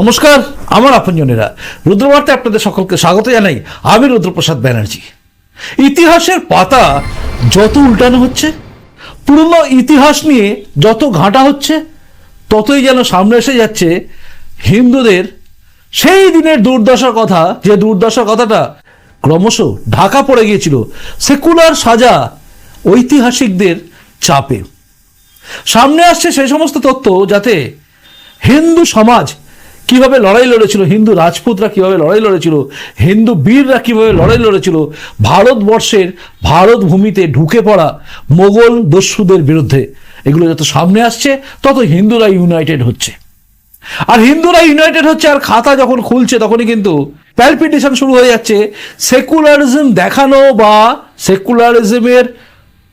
নমস্কার, আমার আপনজনেরা। রুদ্রবার্তে আপনাদের সকলকে স্বাগত জানাই আমি রুদ্রপ্রসাদ ব্যানার্জি। ইতিহাসের পাতা যত উল্টানো হচ্ছে, পুরনো ইতিহাস নিয়ে যত ঘাঁটা হচ্ছে, ততই যেন সামনে এসে যাচ্ছে হিন্দুদের সেই দিনের দুর্দশার কথা। যে দুর্দশার কথাটা ক্রমশ ঢাকা পড়ে গিয়েছিল, সেকুলার সাজা ঐতিহাসিকদের চাপে। সামনে আসছে সেই সমস্ত তথ্য যাতে হিন্দু সমাজ কীভাবে লড়াই লড়েছিল? হিন্দু রাজপুতরা কীভাবে লড়াই লড়েছিল? হিন্দু বীররা কীভাবে লড়াই লড়েছিল? ভারতবর্ষের ভারত ভূমিতে ঢুকে পড়া মোগল দস্যুদের বিরুদ্ধে। এগুলো যত সামনে আসছে, তত হিন্দুরা ইউনাইটেড হচ্ছে। আর হিন্দুরা ইউনাইটেড হচ্ছে, আর খাতা যখন খুলছে, তখনই কিন্তু প্যালপিটেশন শুরু হয়ে যাচ্ছে। সেকুলারিজম দেখানো বা সেকুলারিজমের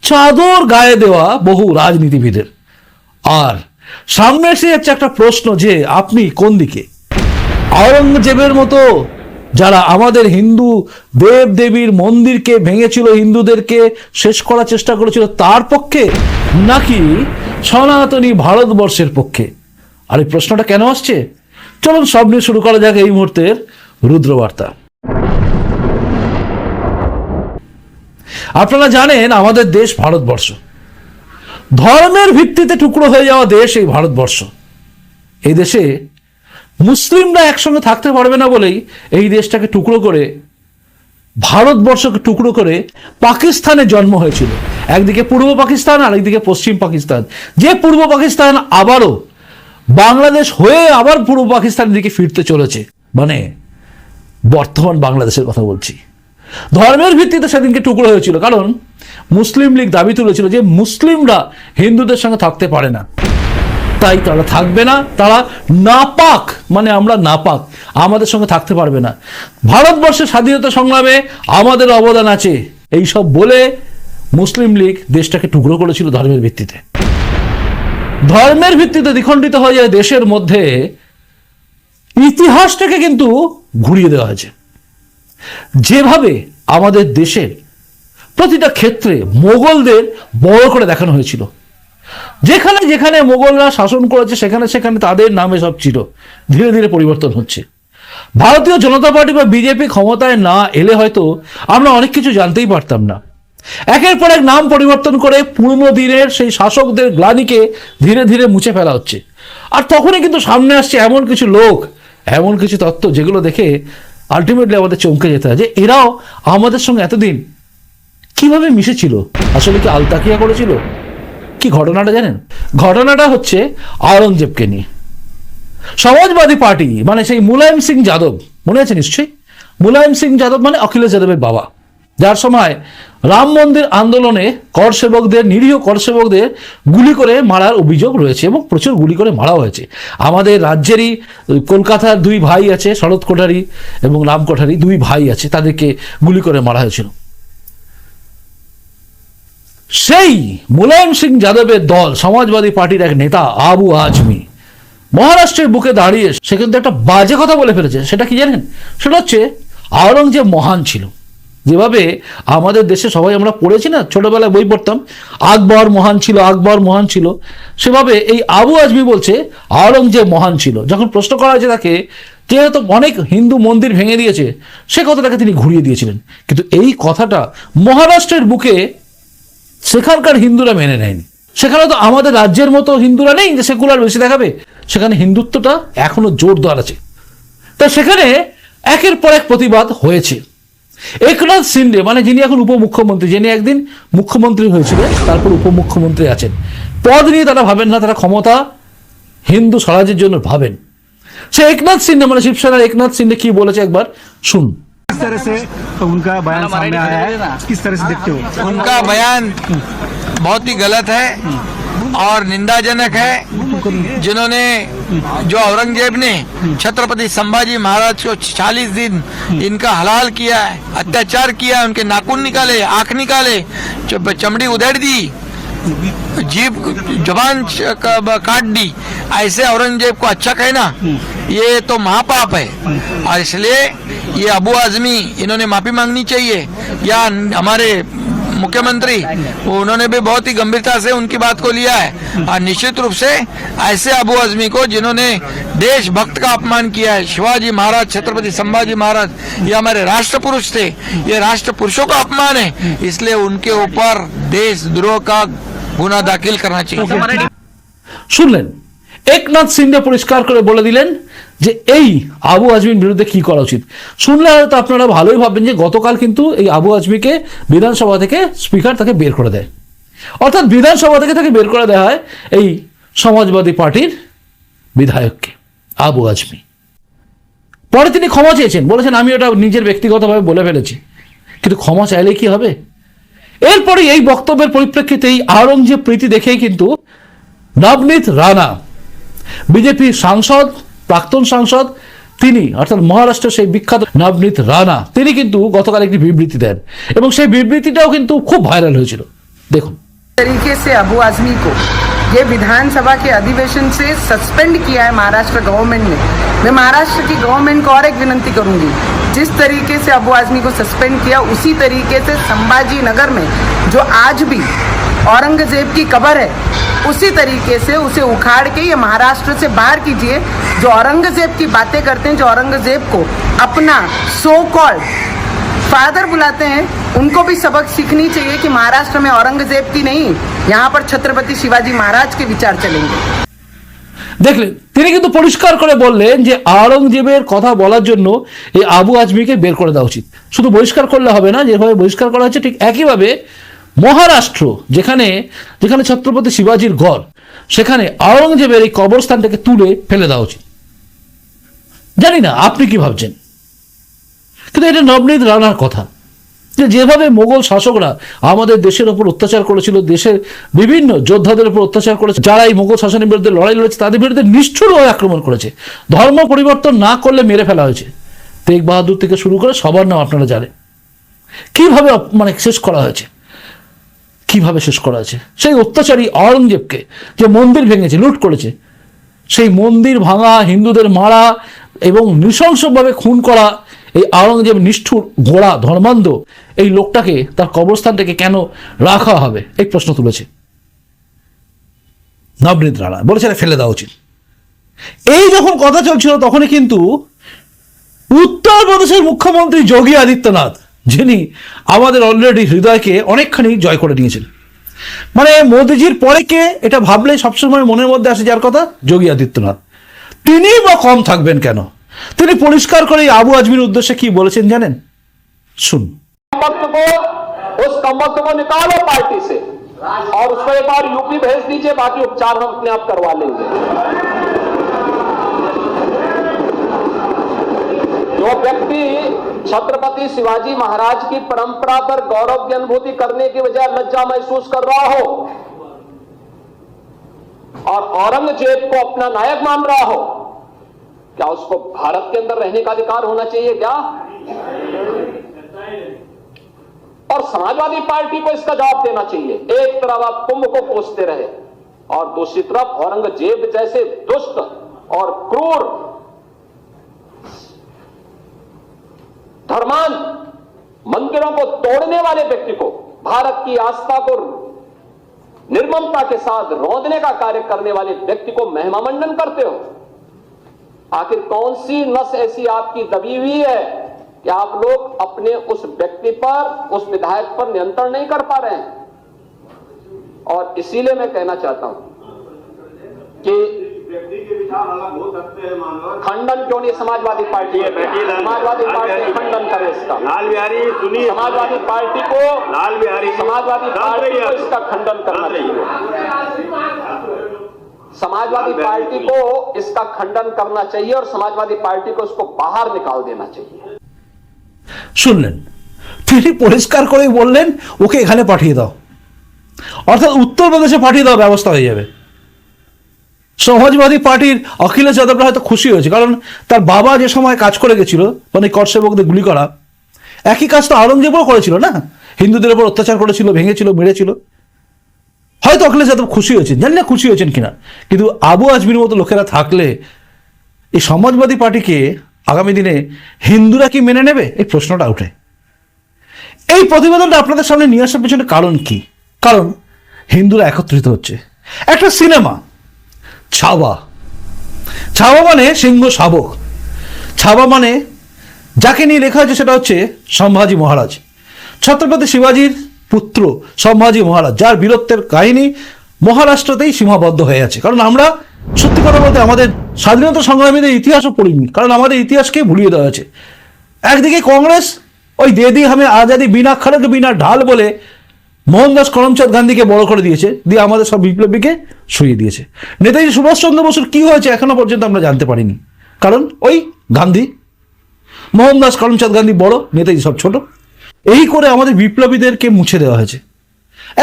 চাদর গায়ে দেওয়া বহু রাজনীতিবিদের। আর সামনে এসে যাচ্ছে একটা প্রশ্ন যে আপনি কোন দিকে? আওরঙ্গজেবের মতো যারা আমাদের হিন্দু দেব দেবীর মন্দিরকে ভেঙেছিল, হিন্দুদেরকে শেষ করার চেষ্টা করেছিল, তার পক্ষে নাকি সনাতনী ভারতবর্ষের পক্ষে? আর এই প্রশ্নটা কেন আসছে? চলুন, সব নিয়ে শুরু করা যাক এই মুহূর্তের রুদ্রবার্তা। আপনারা জানেন, আমাদের দেশ ভারতবর্ষ। ধর্মের ভিত্তিতে টুকরো হয়ে যাওয়া দেশ এই ভারতবর্ষ। এই দেশে মুসলিমরা একসঙ্গে থাকতে পারবে না বলেই এই দেশটাকে টুকরো করে, ভারতবর্ষকে টুকরো করে পাকিস্তানে জন্ম হয়েছিল। একদিকে পূর্ব পাকিস্তান আর একদিকে পশ্চিম পাকিস্তান। যে পূর্ব পাকিস্তান আবারও বাংলাদেশ হয়ে আবার পূর্ব পাকিস্তানের দিকে ফিরতে চলেছে। মানে বর্তমান বাংলাদেশের কথা বলছি। ধর্মের ভিত্তিতে সেদিনকে টুকরো হয়েছিল। কারণ মুসলিম লীগ দাবি তুলেছিল যে মুসলিমরা হিন্দুদের সঙ্গে থাকতে পারে না। তাই তারা থাকবে না, তারা নাপাক মানে আমরা নাপাক, আমাদের সঙ্গে থাকতে পারবে না। ভারতবর্ষের স্বাধীনতা সংগ্রামে আমাদের অবদান আছে। এই সব বলে মুসলিম লীগ দেশটাকে টুকরো করেছিল ধর্মের ভিত্তিতে। ধর্মের ভিত্তিতে দ্বিখণ্ডিত হয়ে যায় দেশের মধ্যে ইতিহাসটাকে কিন্তু ঘুরিয়ে দেওয়া হয়েছে। যেভাবে আমাদের দেশের প্রতিটা ক্ষেত্রে মোগলদের বড় করে দেখানো হয়েছিল। যেখানে যেখানে মোগলরা শাসন করেছে, সেখানে সেখানে তাদের নামে সব ছিল। ধীরে ধীরে পরিবর্তন হচ্ছে। ভারতীয় জনতা পার্টি বা বিজেপি ক্ষমতায় না এলে হয়তো আমরা অনেক কিছু জানতেই পারতাম না। একের পর এক নাম পরিবর্তন করে পুরনো দিনের সেই শাসকদের গ্লানিকে ধীরে ধীরে মুছে ফেলা হচ্ছে। আর তখনই কিন্তু সামনে আসছে এমন কিছু লোক, এমন কিছু তত্ত্ব যেগুলো দেখে আলটিমেটলি আমাদের চমকে যেতে হয় যে এরাও আমাদের সঙ্গে এতদিন কীভাবে মিশেছিল? আসলে কি আলতাকিয়া করেছিল? কি ঘটনাটা জানেন? ঘটনাটা হচ্ছে আওরঙ্গজেবকে নিয়ে। সমাজবাদী পার্টি মানে সেই মুলায়ম সিং যাদব, মনে আছে নিশ্চয়ই? মুলায়ম সিং যাদব মানে অখিলেশ যাদবের বাবা। যার সময় রাম মন্দির আন্দোলনে কর সেবকদের নিরীহ কর সেবকদের গুলি করে মারার অভিযোগ রয়েছে এবং প্রচুর গুলি করে মারা হয়েছে। আমাদের রাজ্যেরই কলকাতার দুই ভাই আছে, শরৎ কোঠারি এবং রাম কোঠারি, দুই ভাই আছে, তাদেরকে গুলি করে মারা হয়েছিল। সেই মুলায়ম সিং যাদবের দল, সমাজবাদী পার্টির এক নেতা, আবু আজমি। মহারাষ্ট্রের বুকে দাঁড়িয়ে সে কিন্তু একটা বাজে কথা বলে ফেলেছে, সেটা কি জানেন? সেটা হচ্ছে আওরঙ্গজেব মহান ছিল। যেভাবে আমাদের দেশে সবাই আমরা পড়েছি না, ছোটবেলায় বই পড়তাম, আকবর মহান ছিল, আকবর মহান ছিল। সেভাবে এই আবু আজমি বলছে, আওরঙ্গজেব মহান ছিল। যখন প্রশ্ন করা হয়েছে তাকে যেহেতু অনেক হিন্দু মন্দির ভেঙে দিয়েছে, সে কথাটাকে তিনি ঘুরিয়ে দিয়েছিলেন। কিন্তু এই কথাটা মহারাষ্ট্রের বুকে সেখানকার হিন্দুরা মেনে নেয়নি। সেখানে তো আমাদের রাজ্যের মতো হিন্দুরা নেই যে সেকুলার বেশি দেখাবে। সেখানে হিন্দুত্বটা এখনও জোরদার আছে। তা সেখানে একের পর এক প্রতিবাদ হয়েছে। একনাথ সিন্ডে মানে যিনি এখন উপমুখ্যমন্ত্রী, যিনি একদিন মুখ্যমন্ত্রী হয়েছিল তারপর উপমুখ্যমন্ত্রী আছেন। পদ নিয়ে তারা ভাবেন না, তারা ক্ষমতা হিন্দু স্বরাজের জন্য ভাবেন। সে একনাথ সিন্ডে মানে শিবসেনার একনাথ সিন্ডে কি বলেছে একবার? শুন किस तरह से उनका बयान सामने आया है? किस तरह से देखते हो? उनका बयान बहुत ही गलत है और निंदाजनक है जिन्होंने जो औरंगज़ेब ने छत्रपति संभाजी महाराज को 40 दिन इनका हलाल किया है अत्याचार किया उनके नाखून निकाले आँख निकाले चमड़ी उधेड़ दी जीप जबान काट दी ऐसे औरंगज़ेब को अच्छा कहना ये तो महापाप है। और इसलिए ये अबू आजमी, इन्होंने माफ़ी मांगनी चाहिए। या हमारे मुख्यमंत्री उन्होंने भी बहुत ही गंभीरता से उनकी बात को लिया है। और निश्चित रूप से ऐसे अबू आजमी को, जिन्होंने देशभक्त का अपमान किया है, शिवाजी महाराज, छत्रपति संभाजी महाराज, ये हमारे राष्ट्र पुरुष थे। ये राष्ट्र पुरुषों का अपमान है। इसलिए उनके ऊपर देशद्रोह का गुना दाखिल करना चाहिए। सुन लें। একনাথ সিন্ডে পরিষ্কার করে বলে দিলেন যে এই আবু আজমির বিরুদ্ধে কি করা উচিত। শুনলে হয়তো আপনারা ভালোই ভাববেন যে গতকাল কিন্তু এই আবু আজমিকে বিধানসভা থেকে স্পিকার তাকে বের করে দেয়। অর্থাৎ বিধানসভা থেকে তাকে বের করে দেওয়া হয় এই সমাজবাদী পার্টির বিধায়ককে, আবু আজমি পরে তিনি ক্ষমা চেয়েছেন, বলেছেন, আমি ওটা নিজের ব্যক্তিগতভাবে বলে ফেলেছি। কিন্তু ক্ষমা চাইলে কি হবে? এরপরে এই বক্তব্যের পরিপ্রেক্ষিতে এই আওরঙ্গজেব প্রীতি দেখেই কিন্তু নবনীত রানা বিজেপির সাংসদ প্রাক্তন সাংসদ তিনি অর্থাৎ মহারাষ্ট্রের সেই বিখ্যাত নবনীত রানা তিনি কিন্তু গতকাল একটি বিবৃতি দেন এবং সেই বিবৃতিটাও কিন্তু খুব ভাইরাল হয়েছিল দেখুন तरीके से अबू आजमी को ये विधानसभा के अधिवेशन से सस्पेंड किया है महाराष्ट्र गवर्नमेंट ने मैं महाराष्ट्र की गवर्नमेंट को और एक विनंती करूंगी जिस तरीके से अबू आजमी को सस्पेंड किया उसी तरीके से संभाजी नगर में जो आज भी औरंगजेब की कबर है उसी तरीके से उसे उखाड़ के ये महाराष्ट्र से बाहर कीजिए जो औरंगजेब की बातें करते हैं जो औरंगजेब को अपना सो कॉल्ड फादर बुलाते हैं उनको भी सबक सीखनी चाहिए कि महाराष्ट्र में औरंगजेब की नहीं यहाँ पर छत्रपति शिवाजी महाराज के विचार चलेंगे দেখলেন তিনি কিন্তু পরিষ্কার করে বললেন যে আওরঙ্গজেবের কথা বলার জন্য এই আবু আজমিকে বের করে দেওয়া উচিত শুধু বহিষ্কার করলে হবে না যেভাবে বহিষ্কার করা হচ্ছে ঠিক একইভাবে মহারাষ্ট্র, যেখানে যেখানে ছত্রপতি শিবাজির ঘর, সেখানে আওরঙ্গজেবের এই কবরস্থানটাকে তুলে ফেলে দেওয়া উচিত। জানি না, আপনি কি ভাবছেন? কিন্তু এটা নবনীত রানার কথা। যে যেভাবে মোগল শাসকরা আমাদের দেশের ওপর অত্যাচার করেছিল, দেশের বিভিন্ন যোদ্ধাদের উপর অত্যাচার করেছে, যারা এই মোগল শাসনের বিরুদ্ধে লড়াই লড়েছে, তাদের বিরুদ্ধে নিষ্ঠুরভাবে আক্রমণ করেছে। ধর্ম পরিবর্তন না করলে মেরে ফেলা হয়েছে। তেগ বাহাদুর থেকে শুরু করে সবার নাম আপনারা জানেন। কীভাবে মানে শেষ করা হয়েছে? কীভাবে শেষ করা আছে? সেই অত্যাচারী আওরঙ্গজেবকে যে মন্দির ভেঙেছে, লুট করেছে, সেই মন্দির ভাঙা হিন্দুদের মারা এবং নৃশংসভাবে খুন করা এই আওরঙ্গজেব নিষ্ঠুর গোড়া ধর্মান্ধ এই লোকটাকে তার কবরস্থানটাকে কেন রাখা হবে? এই প্রশ্ন তুলেছে। নবনীত রানা বলেছে ফেলে দেওয়া উচিত। এই যখন কথা চলছিল, তখনই কিন্তু উত্তরপ্রদেশের মুখ্যমন্ত্রী যোগী আদিত্যনাথ যিনি আমাদের অলরেডি হৃদয়কে অনেকখানি জয় করে নিয়েছেন মানে মোদিজির পরে কে এটা ভাবলে সবসময় মনের মধ্যে আসে যার কথা যোগী আদিত্যনাথ তিনি বা কম থাকবেন কেন তিনি পরিষ্কার করে এই আবু আজমির উদ্দেশ্যে কি বলেছেন জানেন শুন वक्त को उस कम वक्त को निकालो पार्टी से और उसको एक बार यूपी भेज दीजिए बाकी उपचार हम अपने आप करवा लेंगे जो व्यक्ति छत्रपति शिवाजी महाराज की परंपरा पर गौरव की अनुभूति करने की बजाय लज्जा महसूस कर रहा हो और औरंगज़ेब को अपना नायक मान रहा हो, क्या उसको भारत के अंदर रहने का अधिकार होना चाहिए क्या? और समाजवादी पार्टी को इसका जवाब देना चाहिए। एक तरफ़ आप कुंभ को कोसते रहे और दूसरी तरफ़ औरंगज़ेब जैसे दुष्ट और क्रूर धर्मान मंदिरों को तोड़ने वाले व्यक्ति को, भारत की आस्था को निर्ममता के साथ रौंदने का कार्य करने वाले व्यक्ति को महिमा मंडन करते हो। आखिर कौन सी नस ऐसी आपकी दबी हुई है कि आप लोग अपने उस व्यक्ति पर, उस विधायक पर नियंत्रण नहीं कर पा रहे हैं? और इसीलिए मैं कहना चाहता हूँ कि व्यक्ति के विचार अलग हो सकते हैं मानवर खंडन क्यों नहीं समाजवादी पार्टी ये बैठिए लाल- समाजवादी लाल पार्टी बिहारी- खंडन करे इसका लाल बिहारी सुनिए समाजवादी पार्टी को लाल बिहारी समाजवादी शांत पार्टी रहिए को आप। इसका खंडन करना शांत रहिए। चाहिए समाजवादी लाल बिहारी पार्टी को इसका खंडन करना चाहिए और समाजवादी पार्टी को इसको बाहर निकाल देना चाहिए শুনলেন তিনি পরিষ্কার করেই বললেন ওকে এখানে পাঠিয়ে দাও অর্থাৎ উত্তরপ্রদেশে পাঠিয়ে দাও ব্যবস্থা হয়ে যাবে সমাজবাদী পার্টির অখিলেশ যাদবরা হয়তো খুশি হয়েছে, কারণ তার বাবা যে সময় কাজ করে গেছিল মানে করসেবকদের গুলি করা, একই কাজ তো আওরঙ্গজেবও করেছিল না? হিন্দুদের উপর অত্যাচার করেছিল, ভেঙেছিল, মেরেছিল। হয়তো অখিলেশ যাদব খুশি হয়েছেন, জানি না খুশি হয়েছেন কিনা, কিন্তু আবু আজমির মতো লোকেরা থাকলে এই সমাজবাদী পার্টিকে আগামী দিনে হিন্দুরা কি মেনে নেবে? এই প্রশ্নটা ওঠে এই প্রতিবেদনটা আপনাদের সামনে নিয়ে আসার পেছনে কারণ কি? কারণ হিন্দুরা একত্রিত হচ্ছে। একটা সিনেমা ছাওয়া। ছাওয়া মানে সিংহ শাবক। ছাওয়া মানে যাকে নিয়ে লেখা হয়েছে সেটা হচ্ছে সম্ভাজি মহারাজ। ছত্রপতি শিবাজির পুত্র সম্ভাজি মহারাজ, যার বীরত্বের কাহিনী মহারাষ্ট্রতেই সীমাবদ্ধ হয়ে আছে। কারণ আমরা সত্যি কথা বলতে আমাদের স্বাধীনতা সংগ্রামীদের ইতিহাসও পড়িনি। কারণ আমাদের ইতিহাসকে ভুলিয়ে দেওয়া হয়েছে। একদিকে কংগ্রেস, ওই দে দি হামে আজাদি, বিনা খড়গ বিনা ঢাল বলে মোহনদাস করমচাঁদ গান্ধীকে বড় করে দিয়েছে, দিয়ে আমাদের সব বিপ্লবীকে সরিয়ে দিয়েছে। নেতাজি সুভাষচন্দ্র বসুর কি হয়েছে এখনও পর্যন্ত আমরা জানতে পারিনি। কারণ ওই গান্ধী মোহনদাস করমচাঁদ গান্ধী বড়, নেতাজি সব ছোট। এই করে আমাদের বিপ্লবীদেরকে মুছে দেওয়া হয়েছে।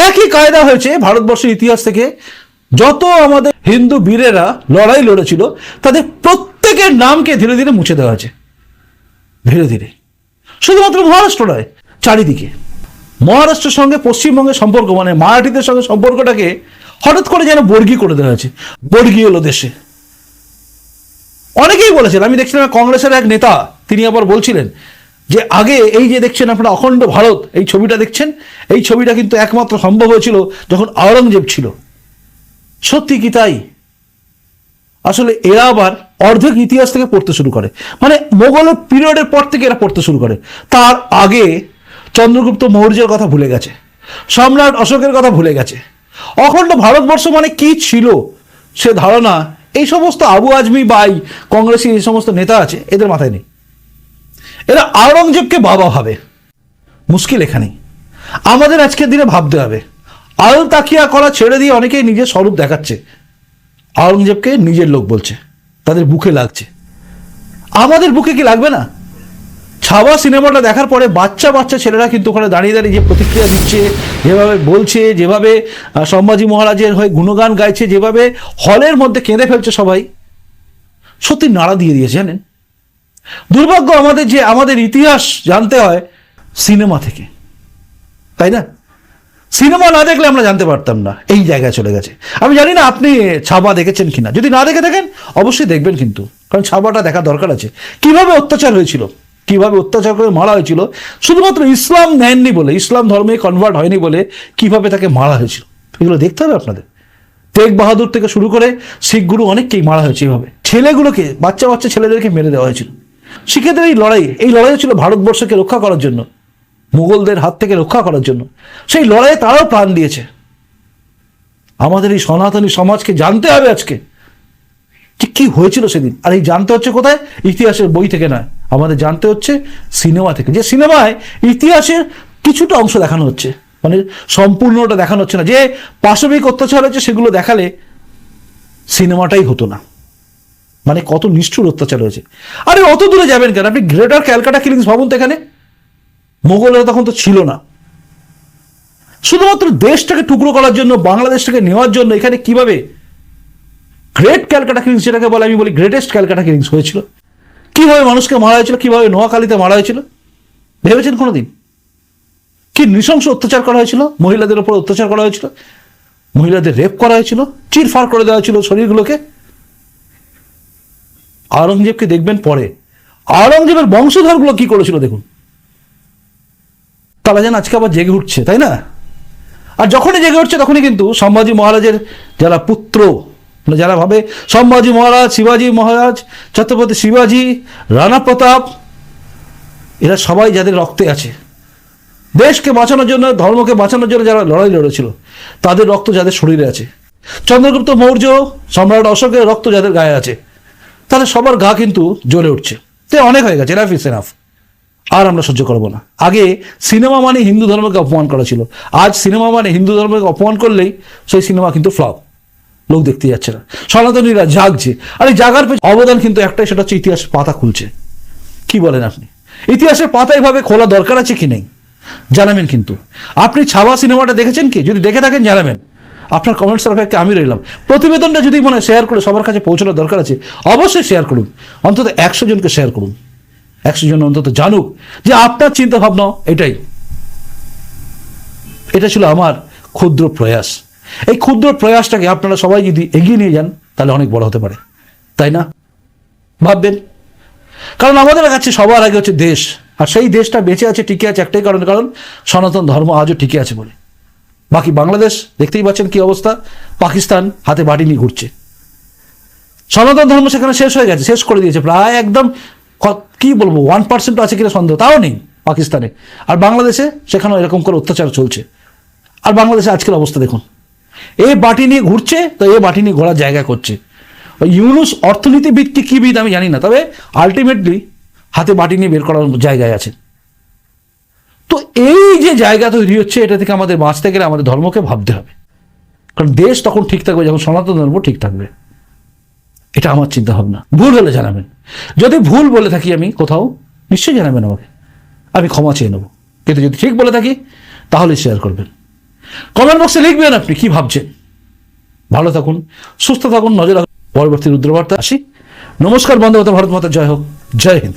একই কায়দা হয়েছে ভারতবর্ষের ইতিহাস থেকে, যত আমাদের হিন্দু বীরেরা লড়াই লড়েছিল, তাদের প্রত্যেকের নামকে ধীরে ধীরে মুছে দেওয়া হয়েছে। ধীরে ধীরে। শুধুমাত্র মহারাষ্ট্র নয়, চারিদিকে। মহারাষ্ট্রের সঙ্গে পশ্চিমবঙ্গের সম্পর্ক মানে মারাঠিদের সঙ্গে সম্পর্কটাকে হঠাৎ করে যেন বর্গী করে দেওয়া হয়েছে, বর্গী এলো দেশে। অনেকেই বলেছেন, আমি দেখছিলাম কংগ্রেসের এক নেতা, তিনি আবার বলছিলেন যে, আগে এই যে দেখছেন আপনারা অখণ্ড ভারত, এই ছবিটা দেখছেন, এই ছবিটা কিন্তু একমাত্র সম্ভব হয়েছিল যখন আওরঙ্গজেব ছিল। সত্যি কি তাই? আসলে এরা আবার অর্ধেক ইতিহাস থেকে পড়তে শুরু করে। মানে মোগলের পিরিয়ডের পর থেকে এরা পড়তে শুরু করে। তার আগে চন্দ্রগুপ্ত মৌর্যের কথা ভুলে গেছে, সম্রাট অশোকের কথা ভুলে গেছে। অখণ্ড ভারতবর্ষ মানে কি ছিল সে ধারণা এই সমস্ত আবু আজমি বাই কংগ্রেসি এই সমস্ত নেতা আছে, এদের মাথায় নেই। এরা আওরঙ্গজেবকে বাবা ভাবে। মুশকিল এখানেই। আমাদের আজকের দিনে ভাবতে হবে আল তাকিয়া করা ছেড়ে দিয়ে অনেকেই নিজের স্বরূপ দেখাচ্ছে। আওরঙ্গজেবকে নিজের লোক বলছে, তাদের বুকে লাগছে। আমাদের বুকে কি লাগবে না? ছাওয়া সিনেমাটা দেখার পরে বাচ্চা বাচ্চা ছেলেরা কিন্তু ওখানে দাঁড়িয়ে দাঁড়িয়ে যে প্রতিক্রিয়া দিচ্ছে, যেভাবে বলছে, যেভাবে সম্ভাজি মহারাজের হয়ে গুণগান গাইছে, যেভাবে হলের মধ্যে কেঁদে ফেলছে সবাই, সত্যি নাড়া দিয়ে দিয়েছে, জানেন? দুর্ভাগ্য আমাদের যে আমাদের ইতিহাস জানতে হয় সিনেমা থেকে। তাই না? সিনেমা না দেখলে আমরা জানতে পারতাম না, এই জায়গায় চলে গেছে। আমি জানি না আপনি ছাবা দেখেছেন কিনা। যদি না দেখে থাকেন, অবশ্যই দেখবেন কিন্তু, কারণ ছাবাটা দেখা দরকার আছে। কীভাবে অত্যাচার হয়েছিল? কীভাবে অত্যাচার করে মারা হয়েছিল, শুধুমাত্র ইসলাম নেননি বলে, ইসলাম ধর্মে কনভার্ট হয়নি বলে কীভাবে তাকে মারা হয়েছিল। এগুলো দেখতে হবে আপনাদের। তেগ বাহাদুর থেকে শুরু করে শিখ গুরু অনেককেই মারা হয়েছে এইভাবে ছেলেগুলোকে, বাচ্চা বাচ্চা ছেলেদেরকে মেরে দেওয়া হয়েছিল। শিখেদের এই লড়াই এই লড়াই ছিল ভারতবর্ষকে রক্ষা করার জন্য, মুঘলদের হাত থেকে রক্ষা করার জন্য। সেই লড়াইয়ে তারাও প্রাণ দিয়েছে। আমাদের এই সনাতনী সমাজকে জানতে হবে আজকে। যে কি হয়েছিল সেদিন? আর এই জানতে হচ্ছে কোথায়? ইতিহাসের বই থেকে নয়। আমাদের জানতে হচ্ছে সিনেমা থেকে। যে সিনেমায় ইতিহাসের কিছুটা অংশ দেখানো হচ্ছে মানে সম্পূর্ণটা দেখানো হচ্ছে না। যে পাশবিক অত্যাচার হচ্ছে সেগুলো দেখালে সিনেমাটাই হতো না। মানে কত নিষ্ঠুর অত্যাচার হয়েছে। আরে অত দূরে যাবেন কেন? আপনি গ্রেটার ক্যালকাটা কিলিংস ভাবুন তো এখানে। মোগলেরা তখন তো ছিল না। শুধুমাত্র দেশটাকে টুকরো করার জন্য, বাংলাদেশটাকে নেওয়ার জন্য এখানে কীভাবে গ্রেট ক্যালকাটা কিলিংস যেটাকে বলে, আমি বলি গ্রেটেস্ট ক্যালকাটা কিলিংস হয়েছিল। কীভাবে মানুষকে মারা হয়েছিল, কীভাবে নোয়াখালীতে মারা হয়েছিল, ভেবেছেন কোনোদিন? কি নৃশংস অত্যাচার করা হয়েছিল? মহিলাদের ওপর অত্যাচার করা হয়েছিল? মহিলাদের রেপ করা হয়েছিল? চিরফার করে দেওয়া হয়েছিল শরীরগুলোকে? আওরঙ্গজেবকে দেখবেন পরে। আওরঙ্গজেবের বংশধরগুলো কি করেছিল দেখুন। তারা যেন আজকে আবার জেগে উঠছে, তাই না? আর যখনই জেগে উঠছে তখনই কিন্তু সম্ভাজি মহারাজের যারা পুত্র যারা ভাবে সম্ভাজি মহারাজ, শিবাজি মহারাজ, ছত্রপতি শিবাজি, রানা প্রতাপ, এরা সবাই যাদের রক্তে আছে। দেশকে বাঁচানোর জন্য, ধর্মকে বাঁচানোর জন্য যারা লড়াই লড়েছিল, তাদের রক্ত যাদের শরীরে আছে। চন্দ্রগুপ্ত মৌর্য, সম্রাট অশোকের রক্ত যাদের গায়ে আছে, তাদের সবার গা কিন্তু জ্বলে উঠছে। তে অনেক হয়ে গেছে এনাফ ইস এনাফ আর আমরা সহ্য করব না। আগে সিনেমা মানে হিন্দু ধর্মকে অপমান করা ছিল। আজ সিনেমা মানে হিন্দু ধর্মকে অপমান করলেই সেই সিনেমা কিন্তু ফ্লপ। লোক দেখতে যাচ্ছে না। সনাতনীরা জাগছে। আর এই জাগার পেছনে অবদান কিন্তু একটাই, সেটা হচ্ছে ইতিহাসের পাতা খুলছে। কি বলেন আপনি? ইতিহাসের পাতা এভাবে খোলা দরকার আছে কি নেই? জানাবেন কিন্তু। আপনি ছাওয়া সিনেমাটা দেখেছেন কি? যদি দেখে থাকেন, জানাবেন। আপনার কমেন্টসের অপেক্ষা আমি রইলাম। প্রতিবেদনটা যদি মনে শেয়ার করে সবার কাছে পৌঁছানোর দরকার আছে, অবশ্যই শেয়ার করুন। অন্তত একশো জনকে শেয়ার করুন। একশো জন অন্তত জানুক যে আপনার চিন্তা ভাবনা এটাই। এটা ছিল আমার ক্ষুদ্র প্রয়াস। এই ক্ষুদ্র প্রয়াসটাকে আপনারা সবাই যদি এগিয়ে নিয়ে যান, তাহলে অনেক বড় হতে পারে। তাই না? ভাববেন? কারণ আমাদের কাছে সবার আগে হচ্ছে দেশ। আর সেই দেশটা বেঁচে আছে, টিকে আছে একটাই কারণ। কারণ সনাতন ধর্ম আজও টিকে আছে বলে। বাকি বাংলাদেশ, দেখতেই পাচ্ছেন কি অবস্থা। পাকিস্তান হাতে বাটি নিয়ে ঘুরছে। সনাতন ধর্ম সেখানে শেষ হয়ে গেছে, শেষ করে দিয়েছে। প্রায় একদম কি বলব ওয়ান পার্সেন্ট আছে কিনা সন্দেহ, তাও নেই পাকিস্তানে। আর বাংলাদেশে সেখানেও এরকম করে অত্যাচার চলছে। আর বাংলাদেশে আজকের অবস্থা দেখুন। এ বাটি নিয়ে ঘুরছে, তো এ বাটি নিয়ে ঘোরার জায়গা করছে। ইউনুস অর্থনীতিবিদ কি বিদ আমি জানি না, তবে আলটিমেটলি হাতে বাটি নিয়ে বের করার জায়গায় আছে। তো এই যে জায়গা তৈরি হচ্ছে, এটা থেকে আমাদের বাঁচতে গেলে আমাদের ধর্মকে ভাবতে হবে। কারণ দেশ তখন ঠিক থাকবে, যখন সনাতন ধর্ম ঠিক থাকবে। এটা আমার চিন্তা ভাবনা ভুল হলে জানাবেন। যদি ভুল বলে থাকি আমি কোথাও, নিশ্চয়ই জানাবেন আমাকে। আমি ক্ষমা চেয়ে নেব। কিন্তু যদি ঠিক বলে থাকি, তাহলে শেয়ার করবেন। কমেন্ট বক্সে লিখবেন আপনি কি ভাবছেন? ভালো থাকুন, সুস্থ থাকুন, নজর রাখুন। পরবর্তী রুদ্রবার্তা আসি। নমস্কার বন্ধু ভারত মাতা, জয় হোক। জয় হিন্দ।